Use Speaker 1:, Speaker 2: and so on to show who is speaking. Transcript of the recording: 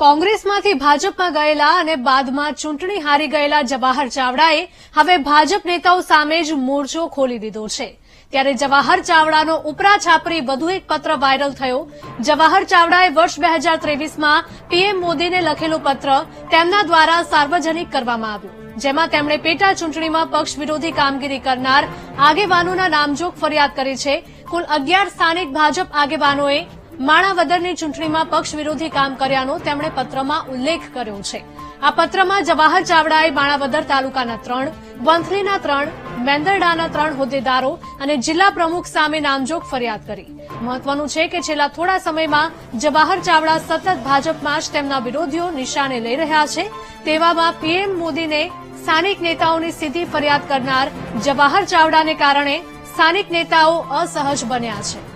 Speaker 1: કોંગ્રેસમાંથી ભાજપમાં ગયેલા અને બાદમાં ચૂંટણી હારી ગયેલા જવાહર ચાવડાએ હવે ભાજપ નેતાઓ સામે જ મોરચો ખોલી દીધો છે. ત્યારે જવાહર ચાવડાનો ઉપરા છાપરી વધુ એક પત્ર વાયરલ થયો. જવાહર ચાવડાએ વર્ષ બે હજાર ત્રેવીસમાં પીએમ મોદીને લખેલો પત્ર તેમના દ્વારા સાર્વજનિક કરવામાં આવ્યો. જેમાં તેમણે પેટા ચૂંટણીમાં પક્ષ વિરોધી કામગીરી કરનાર આગેવાનોના નામજોગ ફરિયાદ કરી છે. કુલ અગિયાર સ્થાનિક ભાજપ આગેવાનોએ માણાવદરની ચૂંટણીમાં પક્ષ વિરોધી કામ કર્યાનો તેમણે પત્રમાં ઉલ્લેખ કર્યો છે. આ પત્રમાં જવાહર ચાવડાએ માણાવદર તાલુકાના ત્રણ વંથલીના ત્રણ, મેંદરડાના ત્રણ હોદ્દેદારો અને જિલ્લા પ્રમુખ સામે નામજોગ ફરિયાદ કરી. મહત્વનું છે કે છેલ્લા થોડા સમયમાં જવાહર ચાવડા સતત ભાજપમાં જ તેમના વિરોધીઓ નિશાને લઈ રહ્યા છે. તેવામાં પીએમ મોદીને સ્થાનિક નેતાઓની સીધી ફરિયાદ કરનાર જવાહર ચાવડાને કારણે સ્થાનિક નેતાઓ અસહજ બન્યા છે.